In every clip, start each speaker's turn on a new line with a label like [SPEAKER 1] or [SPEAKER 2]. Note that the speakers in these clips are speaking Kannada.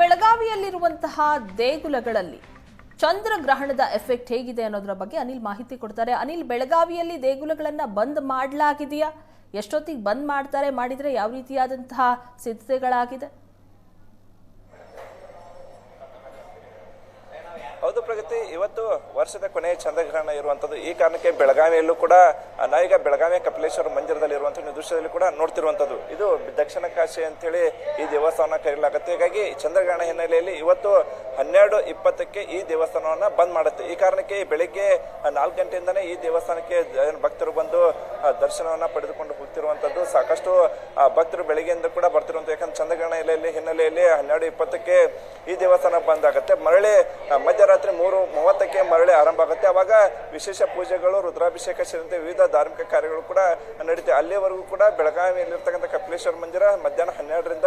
[SPEAKER 1] ಬೆಳಗಾವಿಯಲ್ಲಿರುವಂತಹ ದೇಗುಲಗಳಲ್ಲಿ ಚಂದ್ರಗ್ರಹಣದ ಎಫೆಕ್ಟ್ ಹೇಗಿದೆ ಅನ್ನೋದರ ಬಗ್ಗೆ ಅನಿಲ್ ಮಾಹಿತಿ ಕೊಡ್ತಾರೆ. ಅನಿಲ್, ಬೆಳಗಾವಿಯಲ್ಲಿ ದೇಗುಲಗಳನ್ನ ಬಂದ್ ಮಾಡಲಾಗಿದೆಯಾ? ಎಷ್ಟೊತ್ತಿಗೆ ಬಂದ್ ಮಾಡ್ತಾರೆ? ಮಾಡಿದ್ರೆ ಯಾವ ರೀತಿಯಾದಂತಹ ಸಿದ್ಧತೆಗಳಾಗಿದೆ?
[SPEAKER 2] ಪ್ರಗತಿ ಇವತ್ತು ವರ್ಷದ ಕೊನೆಯ ಚಂದ್ರಗ್ರಹಣ ಇರುವಂತದ್ದು. ಈ ಕಾರಣಕ್ಕೆ ಬೆಳಗಾವಿಯಲ್ಲೂ ಕೂಡ ನಾವೀಗ ಬೆಳಗಾವಿಯ ಕಪಿಲೇಶ್ವರ ಮಂದಿರದಲ್ಲಿ ಒಂದು ದೃಶ್ಯದಲ್ಲಿ ಕೂಡ ನೋಡ್ತಿರುವಂತದ್ದು. ಇದು ದಕ್ಷಿಣ ಕಾಶಿ ಅಂತೇಳಿ ಈ ದೇವಸ್ಥಾನ ಕರೆಯಲಾಗುತ್ತೆ. ಹೀಗಾಗಿ ಚಂದ್ರಗ್ರಹಣ ಹಿನ್ನೆಲೆಯಲ್ಲಿ ಇವತ್ತು ಹನ್ನೆರಡು ಇಪ್ಪತ್ತಕ್ಕೆ ಈ ದೇವಸ್ಥಾನವನ್ನ ಬಂದ್ ಮಾಡುತ್ತೆ. ಈ ಕಾರಣಕ್ಕೆ ಬೆಳಿಗ್ಗೆ ನಾಲ್ಕು ಗಂಟೆಯಿಂದನೇ ಈ ದೇವಸ್ಥಾನಕ್ಕೆ ಭಕ್ತರು ಬಂದು ದರ್ಶನವನ್ನ ಪಡೆದುಕೊಂಡು ಹೋಗ್ತಿರುವಂತದ್ದು. ಸಾಕಷ್ಟು ಭಕ್ತರು ಬೆಳಿಗ್ಗೆಯಿಂದ ಕೂಡ ಬರ್ತಿರುವಂತ ಯಾಕಂದ್ರೆ ಚಂದ್ರಗ್ರಹಣ ಹಿನ್ನೆಲೆಯಲ್ಲಿ ಹನ್ನೆರಡು ಇಪ್ಪತ್ತಕ್ಕೆ ಈ ದೇವಸ್ಥಾನ ಬಂದ್ ಆಗುತ್ತೆ ಮರಳಿ ಮಧ್ಯರಾತ್ರಿ ಮೂರು ಮೂವತ್ತಕ್ಕೆ ಮರಳಿ ಆರಂಭ ಆಗುತ್ತೆ. ಅವಾಗ ವಿಶೇಷ ಪೂಜೆಗಳು, ರುದ್ರಾಭಿಷೇಕ ಸೇರಿದಂತೆ ವಿವಿಧ ಧಾರ್ಮಿಕ ಕಾರ್ಯಗಳು ಕೂಡ ನಡೀತೆ. ಅಲ್ಲಿವರೆಗೂ ಕೂಡ ಬೆಳಗಾವಿಯಲ್ಲಿರ್ತಕ್ಕಂಥ ಕಪಿಲೇಶ್ವರ ಮಂದಿರ ಮಧ್ಯಾಹ್ನ ಹನ್ನೆರಡರಿಂದ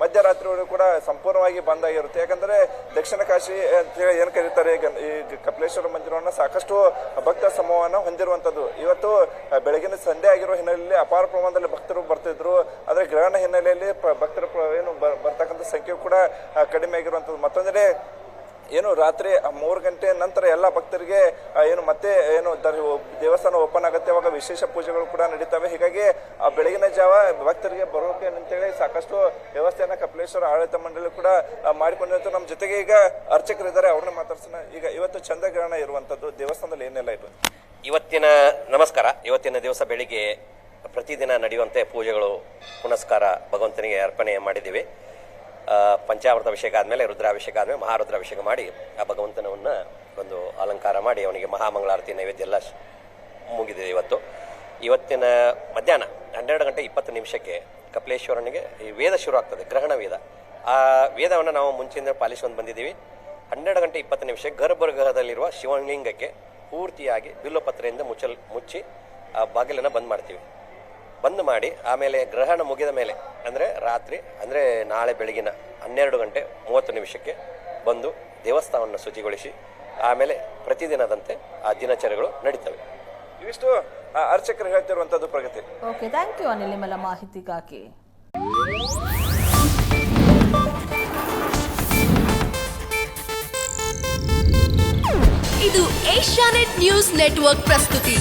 [SPEAKER 2] ಮಧ್ಯರಾತ್ರಿವರೆಗೂ ಕೂಡ ಸಂಪೂರ್ಣವಾಗಿ ಬಂದ್ ಆಗಿರುತ್ತೆ. ಯಾಕಂದ್ರೆ ದಕ್ಷಿಣ ಕಾಶಿ ಅಂತ ಹೇಳಿ ಏನ್ ಕರೀತಾರೆ ಈ ಕಪಿಲೇಶ್ವರ ಮಂದಿರವನ್ನ ಸಾಕಷ್ಟು ಭಕ್ತ ಸಮೂಹವನ್ನು ಹೊಂದಿರುವಂತದ್ದು ಇವತ್ತು ಬೆಳಗಿನ ಸಂಜೆ ಆಗಿರೋ ಹಿನ್ನೆಲೆಯಲ್ಲಿ ಅಪಾರ ಪ್ರಮಾಣದಲ್ಲಿ ಭಕ್ತರು ಬರ್ತಿದ್ರು. ಆದ್ರೆ ಗ್ರಹಣ ಹಿನ್ನೆಲೆಯಲ್ಲಿ ಭಕ್ತರು ಏನು ಬ- ಬರ್ತಕ್ಕಂಥ ಸಂಖ್ಯೆ ಕೂಡ ಕಡಿಮೆ ಆಗಿರುವಂಥದ್ದು. ಮತ್ತೊಂದೆಡೆ, ಏನು ರಾತ್ರಿ ಮೂರು ಗಂಟೆ ನಂತರ ಎಲ್ಲ ಭಕ್ತರಿಗೆ ಏನು ಮತ್ತೆ, ಏನು ದೇವಸ್ಥಾನ ಓಪನ್ ಆಗುತ್ತೆ. ಅವಾಗ ವಿಶೇಷ ಪೂಜೆಗಳು ಕೂಡ ನಡೀತವೆ. ಹೀಗಾಗಿ, ಆ, ಬೆಳಗಿನ ಜಾವ ಭಕ್ತರಿಗೆ ಬರೋಕೆ ಅಂತೇಳಿ ಸಾಕಷ್ಟು ವ್ಯವಸ್ಥೆಯನ್ನು ಕಪಿಲೇಶ್ವರ ಆಡಳಿತ ಮಂಡಳಿ ಕೂಡ ಮಾಡಿಕೊಂಡಿರುತ್ತೆ ನಮ್ಮ ಜೊತೆಗೆ ಈಗ ಅರ್ಚಕರಿದ್ದಾರೆ. ಅವ್ರನ್ನ ಮಾತಾಡ್ಸೋಣ. ಈಗ ಇವತ್ತು ಚಂದ್ರಗ್ರಹಣ ಇರುವಂತದ್ದು ದೇವಸ್ಥಾನದಲ್ಲಿ ಏನೆಲ್ಲ ಇತ್ತು
[SPEAKER 3] ಇವತ್ತಿನ ನಮಸ್ಕಾರ. ಇವತ್ತಿನ ದಿವಸ ಬೆಳಿಗ್ಗೆ ಪ್ರತಿದಿನ ನಡೆಯುವಂತೆ ಪೂಜೆಗಳು, ಪುನಸ್ಕಾರ ಭಗವಂತನಿಗೆ ಅರ್ಪಣೆ ಮಾಡಿದ್ದೀವಿ. ಪಂಚಾಮೃತ ಅಭಿಷೇಕ ಆದಮೇಲೆ, ರುದ್ರಾಭಿಷೇಕ ಆದಮೇಲೆ, ಮಹಾರುದ್ರಾಭಿಷೇಕ ಮಾಡಿ ಆ ಭಗವಂತನವನ್ನ ಒಂದು ಅಲಂಕಾರ ಮಾಡಿ ಅವನಿಗೆ ಮಹಾಮಂಗಳಾರತಿ ನೈವೇದ್ಯ ಎಲ್ಲ ಮುಗಿದಿದೆ ಇವತ್ತು. ಇವತ್ತಿನ ಮಧ್ಯಾಹ್ನ, ಹನ್ನೆರಡು ಗಂಟೆ ಇಪ್ಪತ್ತು ನಿಮಿಷಕ್ಕೆ ಕಪಿಲೇಶ್ವರನಿಗೆ ಈ ವೇದ ಶುರು ಆಗ್ತದೆ, ಗ್ರಹಣ ವೇದ. ಆ ವೇದವನ್ನು ನಾವು ಮುಂಚೆಯಿಂದ ಪಾಲಿಸ್ಕೊಂಡು ಬಂದಿದ್ದೀವಿ. ಹನ್ನೆರಡು ಗಂಟೆ ಇಪ್ಪತ್ತು ನಿಮಿಷ ಗರ್ಭಗೃಹದಲ್ಲಿರುವ ಶಿವಲಿಂಗಕ್ಕೆ ಪೂರ್ತಿಯಾಗಿ ಬಿಲ್ಲುಪತ್ರೆಯಿಂದ ಮುಚ್ಚಲ್, ಮುಚ್ಚಿ ಆ ಬಾಗಿಲನ್ನು ಬಂದ್ ಮಾಡ್ತೀವಿ. ಬಂದ್ ಮಾಡಿ ಆಮೇಲೆ ಗ್ರಹಣ ಮುಗಿದ ಮೇಲೆ ಅಂದರೆ ರಾತ್ರಿ ಅಂದರೆ ನಾಳೆ ಬೆಳಗಿನ ಹನ್ನೆರಡು ಗಂಟೆ ಮೂವತ್ತು ನಿಮಿಷಕ್ಕೆ ಬಂದು ದೇವಸ್ಥಾನವನ್ನು ಶುಚಿಗೊಳಿಸಿ ಆಮೇಲೆ ಪ್ರತಿದಿನದಂತೆ ಆ ದಿನಚರಿಗಳು ನಡೀತವೆ.
[SPEAKER 2] ಇವಿಷ್ಟು ಆ, ಅರ್ಚಕರು ಹೇಳ್ತಿರುವಂತದ್ದು ಪ್ರಗತಿ.
[SPEAKER 1] ಓಕೆ ಥ್ಯಾಂಕ್ ಯು ಅನಿಲ್ ನಿಮ್ಮೆಲ್ಲ ಮಾಹಿತಿಗಾಗಿ.
[SPEAKER 4] ಇದು ಏಷ್ಯಾನೆಟ್ ನ್ಯೂಸ್ ನೆಟ್ವರ್ಕ್ ಪ್ರಸ್ತುತಿ.